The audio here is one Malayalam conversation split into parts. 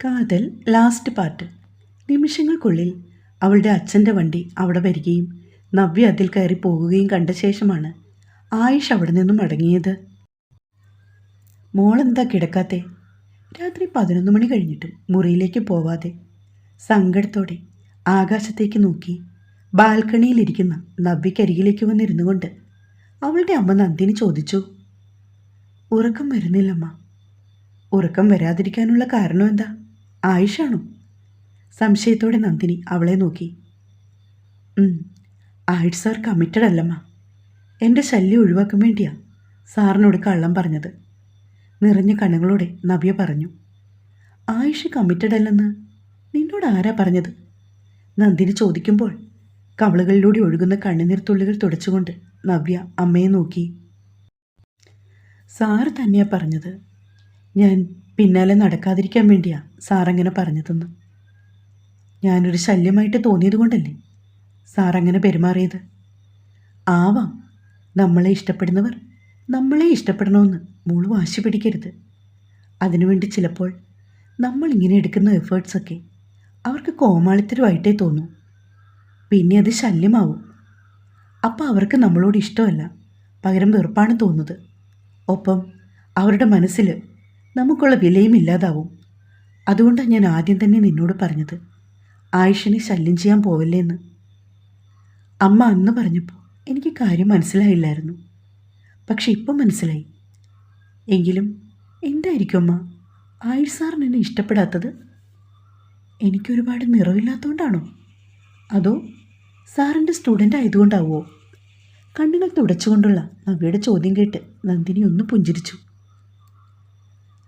കാതൽ ലാസ്റ്റ് പാർട്ട് നിമിഷങ്ങൾക്കുള്ളിൽ അവളുടെ അച്ഛന്റെ വണ്ടി അവിടെ വരികയും നവ്യ അതിൽ കയറി പോകുകയും കണ്ട ശേഷമാണ് ആയിഷ് അവിടെ നിന്നും മടങ്ങിയത്. മോളെന്താ കിടക്കാത്തെ? രാത്രി പതിനൊന്ന് മണി കഴിഞ്ഞിട്ടും മുറിയിലേക്ക് പോവാതെ സങ്കടത്തോടെ ആകാശത്തേക്ക് നോക്കി ബാൽക്കണിയിലിരിക്കുന്ന നവ്യക്കരികിലേക്ക് വന്നിരുന്നു കൊണ്ട് അവളുടെ അമ്മ നന്ദിനി ചോദിച്ചു ഉറക്കം വരുന്നില്ലമ്മ. ഉറക്കം വരാതിരിക്കാനുള്ള കാരണം എന്താ ആയിഷാണോ? സംശയത്തോടെ നന്ദിനി അവളെ നോക്കി. "ഉം, ആയിഷ് സാർ കമ്മിറ്റഡ് അല്ലമ്മ. എന്റെ ശല്യം ഒഴിവാക്കാൻ വേണ്ടിയാ സാറിനോട് കള്ളം പറഞ്ഞത്. നിറഞ്ഞ കണ്ണുകളോടെ നവ്യ പറഞ്ഞു. ആയിഷ് കമ്മിറ്റഡ് അല്ലെന്ന് നിന്നോട് ആരാ പറഞ്ഞത്? നന്ദിനി ചോദിക്കുമ്പോൾ കവളുകളിലൂടെ ഒഴുകുന്ന കണ്ണുനീർ തുള്ളികൾ തുടച്ചുകൊണ്ട് നവ്യ അമ്മയെ നോക്കി. സാറ് തന്നെയാ പറഞ്ഞത്. ഞാൻ പിന്നാലെ നടക്കാതിരിക്കാൻ വേണ്ടിയാ സാറങ്ങനെ പറഞ്ഞതെന്ന്. ഞാനൊരു ശല്യമായിട്ട് തോന്നിയത് കൊണ്ടല്ലേ സാറങ്ങനെ പെരുമാറിയത്. ആവാം നമ്മളെ ഇഷ്ടപ്പെടുന്നവർ നമ്മളെ ഇഷ്ടപ്പെടണമെന്ന് മോൾ വാശി പിടിക്കരുത്. അതിനുവേണ്ടി ചിലപ്പോൾ നമ്മൾ ഇങ്ങനെ എടുക്കുന്ന എഫേർട്സൊക്കെ അവർക്ക് കോമാളിത്തരമായിട്ടേ തോന്നൂ. പിന്നെ അത് ശല്യമാവും. അപ്പോൾ അവർക്ക് നമ്മളോട് ഇഷ്ടമല്ല പകരം വെറുപ്പാണ് തോന്നുന്നത്. ഒപ്പം അവരുടെ മനസ്സിൽ നമുക്കുള്ള വിലയും ഇല്ലാതാവും. അതുകൊണ്ടാണ് ഞാൻ ആദ്യം തന്നെ നിന്നോട് പറഞ്ഞത്. ആയിഷിനെ ശല്യം ചെയ്യാൻ പോവല്ലേ എന്ന്. അമ്മ അന്ന് പറഞ്ഞപ്പോൾ എനിക്ക് കാര്യം മനസ്സിലായില്ലായിരുന്നു. പക്ഷെ ഇപ്പം മനസ്സിലായി. എങ്കിലും എന്തായിരിക്കും അമ്മ? ആയിഷ് സാറിന് എന്നെ ഇഷ്ടപ്പെടാത്തത്? എനിക്കൊരുപാട് നിറവില്ലാത്തതുകൊണ്ടാണോ അതോ സാറിന്റെ സ്റ്റുഡന്റ് ആയതുകൊണ്ടാവോ? കണ്ണുകൾ തുടച്ചുകൊണ്ടുള്ള നവ്യയുടെ ചോദ്യം കേട്ട് നന്ദിനി ഒന്ന് പുഞ്ചിരിച്ചു.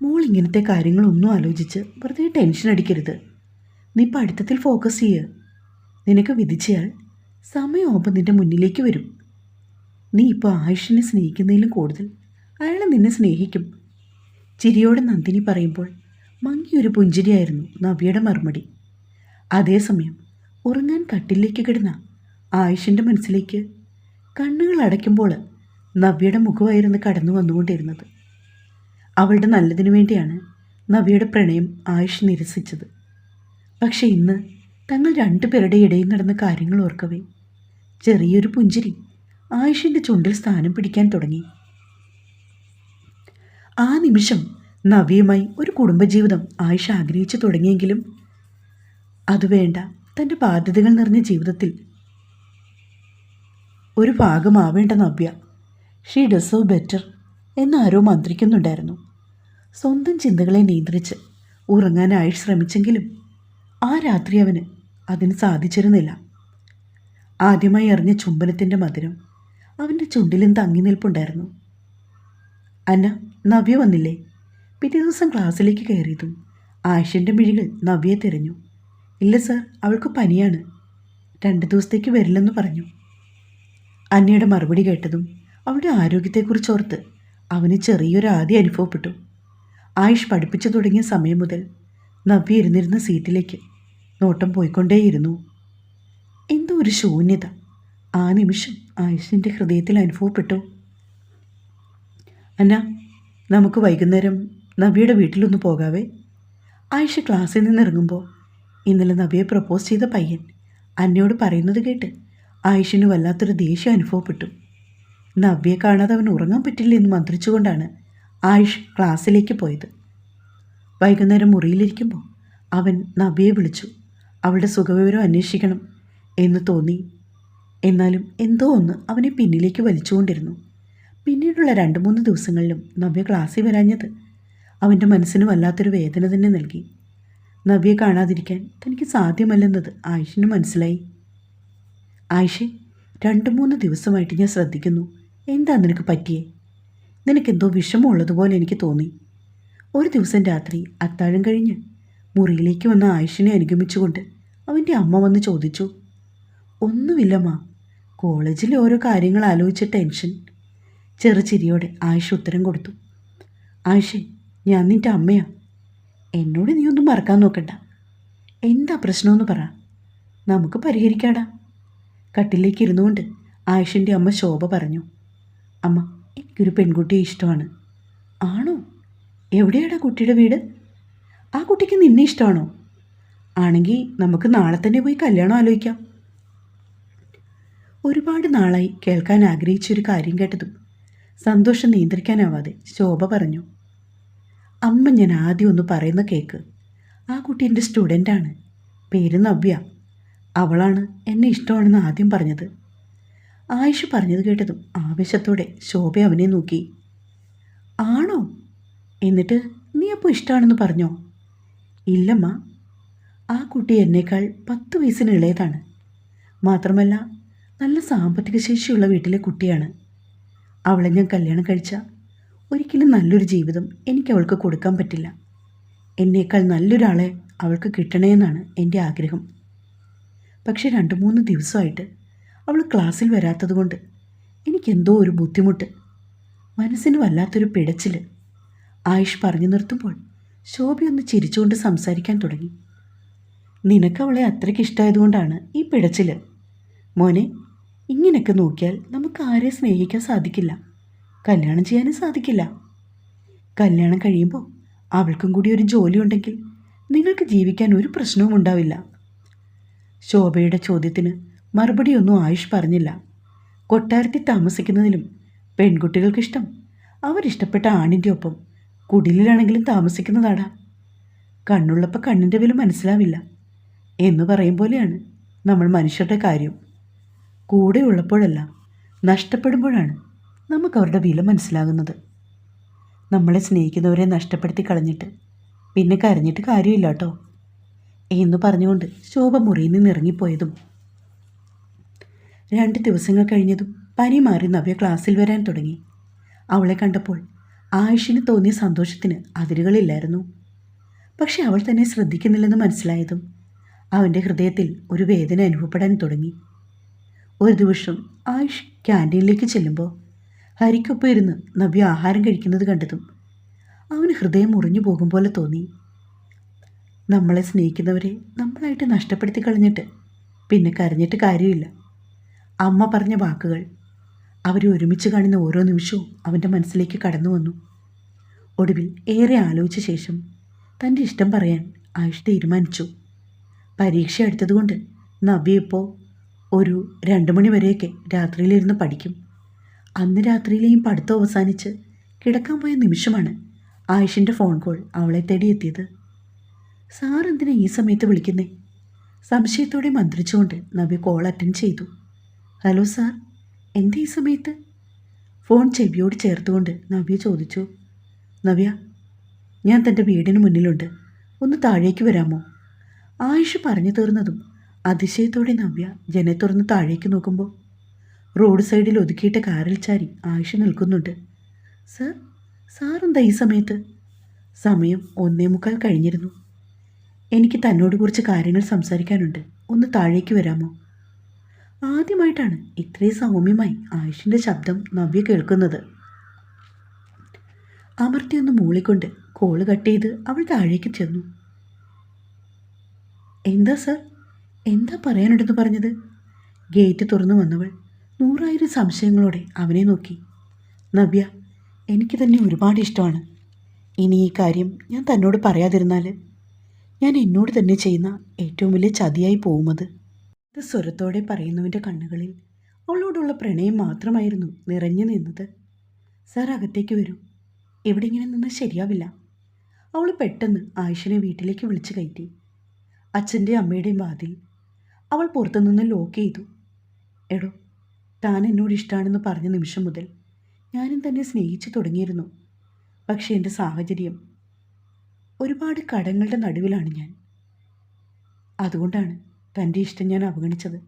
മോൾ ഇങ്ങനത്തെ കാര്യങ്ങളൊന്നും ആലോചിച്ച് വെറുതെ ടെൻഷൻ അടിക്കരുത്. നീ പഠിത്തത്തിൽ ഫോക്കസ് ചെയ്യ്. നിനക്ക് വിധിച്ചയാൾ സമയമാകുമ്പോൾ നിന്റെ മുന്നിലേക്ക് വരും. നീ ഇപ്പോൾ ആയുഷിനെ സ്നേഹിക്കുന്നതിലും കൂടുതൽ അയാൾ നിന്നെ സ്നേഹിക്കും. ചിരിയോടെ നന്ദിനി പറയുമ്പോൾ മങ്ങിയൊരു പുഞ്ചിരിയായിരുന്നു നവിയുടെ മറുപടി. അതേസമയം ഉറങ്ങാൻ കട്ടിലേക്ക് കിടന്ന ആയുഷിന്റെ മനസ്സിലേക്ക് കണ്ണുകൾ അടയ്ക്കുമ്പോൾ നവ്യയുടെ മുഖമായിരുന്നു കടന്നു വന്നുകൊണ്ടിരുന്നത്. അവളുടെ നല്ലതിനു വേണ്ടിയാണ് നവ്യയുടെ പ്രണയം ആയുഷ് നിരസിച്ചത്. പക്ഷെ ഇന്ന് തങ്ങൾ രണ്ടുപേരുടെ ഇടയിൽ നടന്ന കാര്യങ്ങൾ ഓർക്കവേ. ചെറിയൊരു പുഞ്ചിരി ആയുഷിന്റെ ചുണ്ടിൽ സ്ഥാനം പിടിക്കാൻ തുടങ്ങി. ആ നിമിഷം നവ്യയുമായി ഒരു കുടുംബജീവിതം ആയുഷ് ആഗ്രഹിച്ചു തുടങ്ങിയെങ്കിലും അതുവേണ്ട തന്റെ ബാധ്യതകൾ നിറഞ്ഞ ജീവിതത്തിൽ ഒരു ഭാഗമാവേണ്ട നവ്യ. ഷീ ഡെസേർവ് ബെറ്റർ എന്നാരോ മന്ത്രിക്കുന്നുണ്ടായിരുന്നു. സ്വന്തം ചിന്തകളെ നിയന്ത്രിച്ച് ഉറങ്ങാനായി ശ്രമിച്ചെങ്കിലും ആ രാത്രി അവന് അതിന് സാധിച്ചിരുന്നില്ല. ആദ്യമായി അറിഞ്ഞ ചുംബനത്തിന്റെ മധുരം അവന്റെ ചുണ്ടിലും തങ്ങി നിൽപ്പുണ്ടായിരുന്നു. അന്ന നവ്യ വന്നില്ലേ? പിറ്റേ ദിവസം ക്ലാസ്സിലേക്ക് കയറിയതും ആയിഷന്റെ മിഴികൾ നവ്യയെ തിരഞ്ഞു. ഇല്ല സർ അവൾക്ക് പനിയാണ്. രണ്ട് ദിവസത്തേക്ക് വരില്ലെന്ന് പറഞ്ഞു. അന്നയുടെ മറുപടി കേട്ടതും അവളുടെ ആരോഗ്യത്തെക്കുറിച്ച് ആരോഗ്യത്തെക്കുറിച്ചോർത്ത് അവന് ചെറിയൊരു ആദ്യം അനുഭവപ്പെട്ടു. ആയുഷ് പഠിപ്പിച്ചു തുടങ്ങിയ സമയം മുതൽ നവ്യ ഇരുന്നിരുന്ന സീറ്റിലേക്ക് നോട്ടം പോയിക്കൊണ്ടേയിരുന്നു. എന്തോ ഒരു ശൂന്യത. ആ നിമിഷം ആയുഷിന്റെ ഹൃദയത്തിൽ അനുഭവപ്പെട്ടു. അന്ന നമുക്ക് വൈകുന്നേരം നവ്യയുടെ വീട്ടിലൊന്ന് പോകാവേ. ആയിഷ ക്ലാസ്സിൽ നിന്ന് ഇറങ്ങുമ്പോൾ ഇന്നലെ നവ്യയെ പ്രപ്പോസ് ചെയ്ത പയ്യൻ അന്നയോട് പറയുന്നത് കേട്ട് ആയിഷിന് വല്ലാത്തൊരു ദേഷ്യം അനുഭവപ്പെട്ടു. നവ്യയെ കാണാതെ അവൻ ഉറങ്ങാൻ പറ്റില്ല എന്ന് മന്ത്രിച്ചുകൊണ്ടാണ് ആയിഷ് ക്ലാസ്സിലേക്ക് പോയത്. വൈകുന്നേരം മുറിയിലിരിക്കുമ്പോൾ അവൻ നവ്യയെ വിളിച്ചു. അവളുടെ സുഖവിവരം അന്വേഷിക്കണം എന്ന് തോന്നി. എന്നാലും എന്തോ ഒന്ന് അവനെ പിന്നിലേക്ക് വലിച്ചുകൊണ്ടിരുന്നു. പിന്നീടുള്ള രണ്ട് മൂന്ന് ദിവസങ്ങളിലും നവ്യ ക്ലാസ്സിൽ വരാഞ്ഞത് അവന്റെ മനസ്സിന് വല്ലാത്തൊരു വേദന തന്നെ നൽകി. നവ്യെ കാണാതിരിക്കാൻ തനിക്ക് സാധ്യമല്ലെന്നത് ആയിഷിന് മനസ്സിലായി. ആയിഷെ രണ്ട് മൂന്ന് ദിവസമായിട്ട് ഞാൻ ശ്രദ്ധിക്കുന്നു. എന്താ നിനക്ക് പറ്റിയേ? നിനക്കെന്തോ വിഷമമുള്ളതുപോലെ എനിക്ക് തോന്നി. ഒരു ദിവസം രാത്രി അത്താഴം കഴിഞ്ഞ് മുറിയിലേക്ക് വന്ന ആയുഷിനെ അനുഗമിച്ചുകൊണ്ട് അവന്റെ അമ്മ വന്ന് ചോദിച്ചു ഒന്നുമില്ലമ്മ കോളേജിലെ ഓരോ കാര്യങ്ങൾ ആലോചിച്ച ടെൻഷൻ. ചെറുചിരിയോടെ ആയുഷ് ഉത്തരം കൊടുത്തു ആയുഷെ ഞാൻ നിന്റെ അമ്മയാ. എന്നോട് നീ ഒന്നും മറക്കാൻ നോക്കണ്ട. എന്താ പ്രശ്നമെന്ന് പറ. നമുക്ക് പരിഹരിക്കാടാ. കട്ടിലേക്ക് ഇരുന്നുകൊണ്ട് ആയുഷിന്റെ അമ്മ ശോഭ പറഞ്ഞു അമ്മ എനിക്കൊരു പെൺകുട്ടിയെ ഇഷ്ടമാണ്. ആണോ? എവിടെയാടാ കുട്ടിയുടെ വീട്? ആ കുട്ടിക്ക് നിന്നെ ഇഷ്ടമാണോ? ആണെങ്കിൽ നമുക്ക് നാളെ തന്നെ പോയി കല്യാണം ആലോചിക്കാം. ഒരുപാട് നാളായി കേൾക്കാൻ ആഗ്രഹിച്ചൊരു കാര്യം കേട്ടതും സന്തോഷം നിയന്ത്രിക്കാനാവാതെ ശോഭ പറഞ്ഞു. അമ്മ ഞാൻ ആദ്യം ഒന്ന് പറയുന്ന കേക്ക്. ആ കുട്ടി എന്റെ സ്റ്റുഡന്റാണ് പേര് നവ്യ. അവളാണ് എന്നെ ഇഷ്ടമാണെന്ന് ആദ്യം പറഞ്ഞത്. ആയിഷ് പറഞ്ഞത് കേട്ടതും ആവേശത്തോടെ ശോഭ അവനെ നോക്കി. ആണോ? എന്നിട്ട് നീ അപ്പോൾ ഇഷ്ടമാണെന്ന് പറഞ്ഞോ? ഇല്ലമ്മ. ആ കുട്ടി എന്നേക്കാൾ പത്ത് വയസ്സിന് ഇളയതാണ്. മാത്രമല്ല നല്ല സാമ്പത്തിക ശേഷിയുള്ള വീട്ടിലെ കുട്ടിയാണ്. അവളെ ഞാൻ കല്യാണം കഴിച്ച ഒരിക്കലും നല്ലൊരു ജീവിതം എനിക്ക് അവൾക്ക് കൊടുക്കാൻ പറ്റില്ല. എന്നേക്കാൾ നല്ലൊരാളെ അവൾക്ക് കിട്ടണമെന്നാണ് എന്റെ ആഗ്രഹം. പക്ഷേ രണ്ട് മൂന്ന് ദിവസമായിട്ട് അവൾ ക്ലാസ്സിൽ വരാത്തതുകൊണ്ട് എനിക്കെന്തോ ഒരു ബുദ്ധിമുട്ട്. മനസ്സിന് വല്ലാത്തൊരു പിടച്ചിൽ ആയുഷ് പറഞ്ഞു നിർത്തുമ്പോൾ ശോഭയൊന്ന് ചിരിച്ചുകൊണ്ട് സംസാരിക്കാൻ തുടങ്ങി. നിനക്ക് അവളെ അത്രയ്ക്ക് ഇഷ്ടമായതുകൊണ്ടാണ് ഈ പിടച്ചിൽ മോനെ ഇങ്ങനെയൊക്കെ നോക്കിയാൽ നമുക്ക് ആരെ സ്നേഹിക്കാൻ സാധിക്കില്ല. കല്യാണം ചെയ്യാനും സാധിക്കില്ല. കല്യാണം കഴിയുമ്പോൾ അവൾക്കും കൂടി ഒരു ജോലി ഉണ്ടെങ്കിൽ നിങ്ങൾക്ക് ജീവിക്കാൻ ഒരു പ്രശ്നവും ഉണ്ടാവില്ല. ശോഭയുടെ ചോദ്യത്തിന് മറുപടിയൊന്നും ആയുഷ് പറഞ്ഞില്ല. കൊട്ടാരത്തിൽ താമസിക്കുന്നതിലും പെൺകുട്ടികൾക്കിഷ്ടം. അവരിഷ്ടപ്പെട്ട ആണിന്റെ ഒപ്പം കുടിലിലാണെങ്കിലും താമസിക്കുന്നതാടാ. കണ്ണുള്ളപ്പോൾ കണ്ണിന്റെ വില മനസ്സിലാവില്ല. എന്ന് പറയും പോലെയാണ് നമ്മൾ മനുഷ്യരുടെ കാര്യം. കൂടെ ഉള്ളപ്പോഴല്ല നഷ്ടപ്പെടുമ്പോഴാണ് നമുക്ക് അവരുടെ വില മനസ്സിലാകുന്നത്. നമ്മളെ സ്നേഹിക്കുന്നവരെ നഷ്ടപ്പെടുത്തി കളഞ്ഞിട്ട് പിന്നെ കരഞ്ഞിട്ട് കാര്യമില്ല കേട്ടോ എന്ന് പറഞ്ഞുകൊണ്ട് ശോഭ മുറിയിൽ നിന്ന് ഇറങ്ങിപ്പോയതും രണ്ട് ദിവസങ്ങൾ കഴിഞ്ഞതും പനി മാറി നവ്യ ക്ലാസ്സിൽ വരാൻ തുടങ്ങി. അവളെ കണ്ടപ്പോൾ ആയുഷിന് തോന്നിയ സന്തോഷത്തിന് അതിരുകളില്ലായിരുന്നു. പക്ഷെ അവൾ തന്നെ ശ്രദ്ധിക്കുന്നില്ലെന്ന് മനസ്സിലായതും അവന്റെ ഹൃദയത്തിൽ ഒരു വേദന അനുഭവപ്പെടാൻ തുടങ്ങി. ഒരു ദിവസം ആയുഷ് ക്യാന്റീനിലേക്ക് ചെല്ലുമ്പോൾ ഹരിക്കൊപ്പം ഇരുന്ന് നവ്യ ആഹാരം കഴിക്കുന്നത് കണ്ടതും അവന് ഹൃദയം മുറിഞ്ഞു പോകും പോലെ തോന്നി. നമ്മളെ സ്നേഹിക്കുന്നവരെ നമ്മളായിട്ട് നഷ്ടപ്പെടുത്തി കളഞ്ഞിട്ട് പിന്നെ കരഞ്ഞിട്ട് കാര്യമില്ല. അമ്മ പറഞ്ഞ വാക്കുകൾ. അവരെ ഒരുമിച്ച് കാണുന്ന ഓരോ നിമിഷവും അവന്റെ മനസ്സിലേക്ക് കടന്നു വന്നു. ഒടുവിൽ ഏറെ ആലോചിച്ച ശേഷം തന്റെ ഇഷ്ടം പറയാൻ ആയുഷ് തീരുമാനിച്ചു. പരീക്ഷ എടുത്തതുകൊണ്ട് നവ്യ ഇപ്പോൾ ഒരു രണ്ട് മണി വരെയൊക്കെ രാത്രിയിലിരുന്ന് പഠിക്കും. അന്ന് രാത്രിയിലെയും പഠിത്തം അവസാനിച്ച് കിടക്കാൻ പോയ നിമിഷമാണ് ആയുഷിന്റെ ഫോൺ കോൾ അവളെ തേടിയെത്തിയത്. സാർ എന്തിനാ ഈ സമയത്ത് വിളിക്കുന്നേ? സംശയത്തോടെ മന്ത്രിച്ചുകൊണ്ട് നവ്യ കോൾ അറ്റൻഡ് ചെയ്തു. ഹലോ സാർ എന്താ ഈ സമയത്ത്? ഫോൺ ചെവിയോട് ചേർത്തുകൊണ്ട് നവ്യ ചോദിച്ചു. നവ്യ ഞാൻ തന്റെ വീടിന് മുന്നിലുണ്ട്. ഒന്ന് താഴേക്ക് വരാമോ? ആയുഷ് പറഞ്ഞു തീർന്നതും അതിശയത്തോടെ നവ്യ ജനെ തുറന്ന് താഴേക്ക് നോക്കുമ്പോൾ റോഡ് സൈഡിൽ ഒതുക്കിയിട്ട കാറിൽ ചാരി ആയുഷ് നിൽക്കുന്നുണ്ട്. സർ എന്താ ഈ സമയത്ത്? സമയം ഒന്നേ മുക്കാൽ കഴിഞ്ഞിരുന്നു. എനിക്ക് തന്നോട് കുറച്ച് കാര്യങ്ങൾ സംസാരിക്കാനുണ്ട്. ഒന്ന് താഴേക്ക് വരാമോ? ആദ്യമായിട്ടാണ് ഇത്രയും സൗമ്യമായി ആയുഷിന്റെ ശബ്ദം നവ്യ കേൾക്കുന്നത്. അമർത്തിയൊന്ന് മൂളിക്കൊണ്ട് കോൾ കട്ട് ചെയ്ത് അവൾ താഴേക്ക് ചെന്നു. എന്താ സർ? എന്താ പറയാനുണ്ടെന്ന് പറഞ്ഞത്? ഗേറ്റ് തുറന്നു വന്നവൾ നൂറായിരം സംശയങ്ങളോടെ അവനെ നോക്കി. നവ്യ എനിക്ക് തന്നെ ഒരുപാട് ഇഷ്ടമാണ്. ഇനി ഈ കാര്യം ഞാൻ തന്നോട് പറയാതിരുന്നാൽ ഞാൻ എന്നോട് തന്നെ ചെയ്യുന്ന ഏറ്റവും വലിയ ചതിയായി പോകുമത്. ഇത് സ്വരത്തോടെ പറയുന്നവന്റെ കണ്ണുകളിൽ. അവളോടുള്ള പ്രണയം മാത്രമായിരുന്നു നിറഞ്ഞു നിന്നത്. സാർ അകത്തേക്ക് വരൂ. ഇവിടെ ഇങ്ങനെ നിന്ന് ശരിയാവില്ല. അവൾ പെട്ടെന്ന് ആയിഷിനെ വീട്ടിലേക്ക് വിളിച്ചു കയറ്റി. അച്ഛന്റെയും അമ്മയുടെയും വാതിൽ അവൾ പുറത്തുനിന്ന് ലോക്ക് ചെയ്തു. എടോ താൻ എന്നോട് ഇഷ്ടമാണെന്ന് പറഞ്ഞ നിമിഷം മുതൽ ഞാനും തന്നെ സ്നേഹിച്ചു തുടങ്ങിയിരുന്നു. പക്ഷേ എന്റെ സാഹചര്യം ഒരുപാട് കടങ്ങളുടെ നടുവിലാണ് ഞാൻ. അതുകൊണ്ടാണ് തന്റെ ഇഷ്ടം ഞാൻ അവഗണിച്ചത്.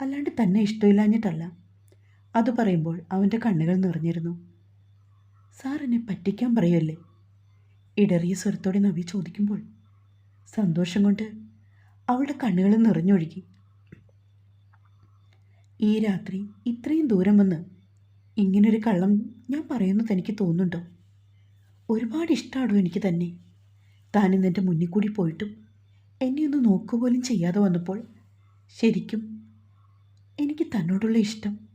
അല്ലാണ്ട് തന്നെ ഇഷ്ടമില്ലാഞ്ഞിട്ടല്ല. അത് പറയുമ്പോൾ അവന്റെ കണ്ണുകൾ നിറഞ്ഞിരുന്നു. സാർ എന്നെ പറ്റിക്കാൻ പറയുമല്ലേ ഇടറിയ സ്വരത്തോടെ നവി ചോദിക്കുമ്പോൾ സന്തോഷം കൊണ്ട് അവളുടെ കണ്ണുകൾ നിറഞ്ഞൊഴുകി. ഈ രാത്രി ഇത്രയും ദൂരം വന്ന് ഇങ്ങനൊരു കള്ളം ഞാൻ പറയുന്നു തനിക്ക് തോന്നുന്നുണ്ടോ? ഒരുപാട് ഇഷ്ടമാണോ എനിക്ക് തന്നെ? താൻ ഇന്ന് എന്റെ മുന്നിൽ കൂടി പോയിട്ടും എന്നെ ഒന്ന് നോക്കുപോലും ചെയ്യാതെ വന്നപ്പോൾ ശരിക്കും എനിക്ക് തന്നോടുള്ള ഇഷ്ടം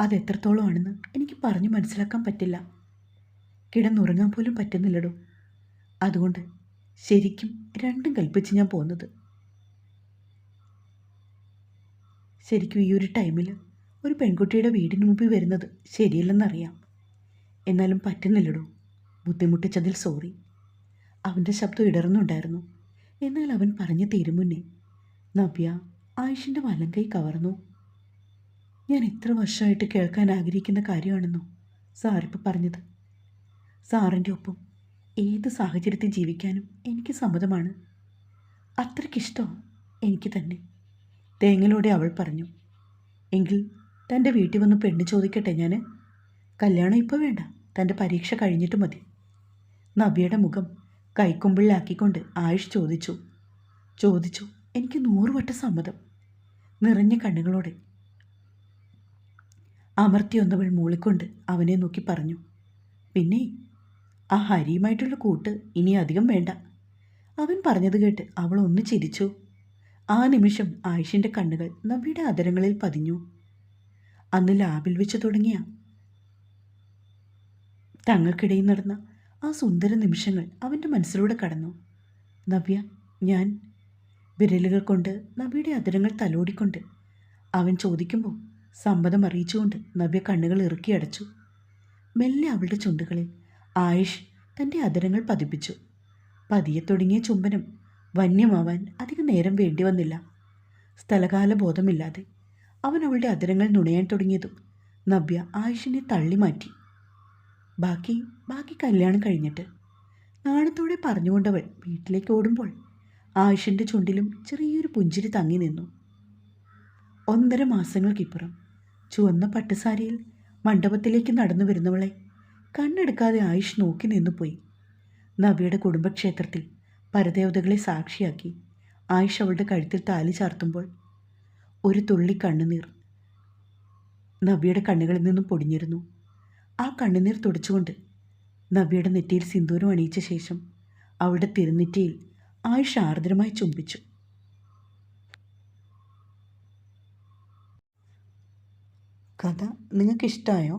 അതെത്രത്തോളമാണെന്ന് എനിക്ക് പറഞ്ഞു മനസ്സിലാക്കാൻ പറ്റില്ല. കിടന്നുറങ്ങാൻ പോലും പറ്റുന്നില്ലടോ. അതുകൊണ്ട് ശരിക്കും രണ്ടും കൽപ്പിച്ച് ഞാൻ പോകുന്നത് ശരിക്കും ഈ ഒരു ടൈമിൽ ഒരു പെൺകുട്ടിയുടെ വീടിന് മുമ്പിൽ വരുന്നത് ശരിയല്ലെന്നറിയാം. എന്നാലും പറ്റുന്നില്ലടോ. ബുദ്ധിമുട്ടിച്ചതിൽ സോറി. അവന്റെ ശബ്ദം ഇടറുന്നുണ്ടായിരുന്നു. എന്നാൽ അവൻ പറഞ്ഞു തീരും മുന്നേ. നവ്യ ആയുഷിന്റെ കൈ കവർന്നു. ഞാൻ ഇത്ര വർഷമായിട്ട് കേൾക്കാൻ ആഗ്രഹിക്കുന്ന കാര്യമാണെന്നോ? സാറിപ്പോൾ പറഞ്ഞത്. സാറിന്റെ ഒപ്പം ഏത് സാഹചര്യത്തിൽ ജീവിക്കാനും എനിക്ക് സമ്മതമാണ്. അത്രയ്ക്കിഷ്ടം എനിക്ക് തന്നെ. തേങ്ങലോടെ അവൾ പറഞ്ഞു. എങ്കിൽ തന്റെ വീട്ടിൽ വന്ന് പെണ്ണ് ചോദിക്കട്ടെ ഞാൻ കല്യാണം ഇപ്പോൾ വേണ്ട. തന്റെ പരീക്ഷ കഴിഞ്ഞിട്ട് മതി. നവ്യയുടെ മുഖം കൈക്കുമ്പിളിലാക്കിക്കൊണ്ട് ആയുഷ് ചോദിച്ചു. ചോദിച്ചു എനിക്ക് നൂറുവട്ട വട്ടം സമ്മതം. നിറഞ്ഞ കണ്ണുകളോടെ. അമർത്തിയൊന്നവൾ മൂളിക്കൊണ്ട് അവനെ നോക്കി പറഞ്ഞു പിന്നെ ആ ഹരിയുമായിട്ടുള്ള കൂട്ട് ഇനി അധികം വേണ്ട. അവൻ പറഞ്ഞത് കേട്ട് അവൾ ഒന്ന് ചിരിച്ചു. ആ നിമിഷം ആയിഷിന്റെ കണ്ണുകൾ നബിയുടെ അതരങ്ങളിൽ പതിഞ്ഞു. അന്ന് ലാബിൽ വെച്ച് തുടങ്ങിയ തങ്ങൾക്കിടയിൽ നടന്ന ആ സുന്ദര നിമിഷങ്ങൾ അവന്റെ മനസ്സിലൂടെ കടന്നു. നവ്യ ഞാൻ. വിരലുകൾ കൊണ്ട് നവ്യയുടെ അതിരങ്ങൾ തലോടിക്കൊണ്ട് അവൻ ചോദിക്കുമ്പോൾ സമ്മതം അറിയിച്ചുകൊണ്ട് നവ്യ കണ്ണുകൾ ഇറുക്കി അടച്ചു. മെല്ലെ അവളുടെ ചുണ്ടുകളിൽ ആയുഷ് തന്റെ അതിരങ്ങൾ പതിപ്പിച്ചു. പതിയെ തുടങ്ങിയ ചുംബനം വന്യമാവാൻ അധികം നേരം വേണ്ടി വന്നില്ല. സ്ഥലകാല ബോധമില്ലാതെ അവൻ അവളുടെ അതിരങ്ങൾ നുണയാൻ തുടങ്ങിയതും നവ്യ ആയുഷിനെ തള്ളി മാറ്റി ബാക്കി ബാക്കി കല്യാണം കഴിഞ്ഞിട്ട് നാണത്തോടെ പറഞ്ഞുകൊണ്ടവൾ വീട്ടിലേക്ക് ഓടുമ്പോൾ ആയുഷിന്റെ ചുണ്ടിലും ചെറിയൊരു പുഞ്ചിരി തങ്ങി നിന്നു. ഒന്നര മാസങ്ങൾക്കിപ്പുറം ചുവന്ന പട്ടുസാരിയിൽ മണ്ഡപത്തിലേക്ക് നടന്നു വരുന്നവളെ കണ്ണെടുക്കാതെ ആയുഷ് നോക്കി നിന്നുപോയി നവിയുടെ കുടുംബക്ഷേത്രത്തിൽ പരദേവതകളെ സാക്ഷിയാക്കി ആയുഷ് അവളുടെ കഴുത്തിൽ താലി ചാർത്തുമ്പോൾ ഒരു തുള്ളി കണ്ണുനീർ നവ്യയുടെ കണ്ണുകളിൽ നിന്നും പൊടിഞ്ഞിരുന്നു. ആ കണ്ണുനീർ തുടച്ചുകൊണ്ട് നവ്യയുടെ നെറ്റിയിൽ സിന്ദൂരം അണിയിച്ച ശേഷം അവളുടെ തിരുനെറ്റിയിൽ ആയുഷ് ആർദ്രമായി ചുംബിച്ചു. കഥ നിങ്ങൾക്കിഷ്ടമായോ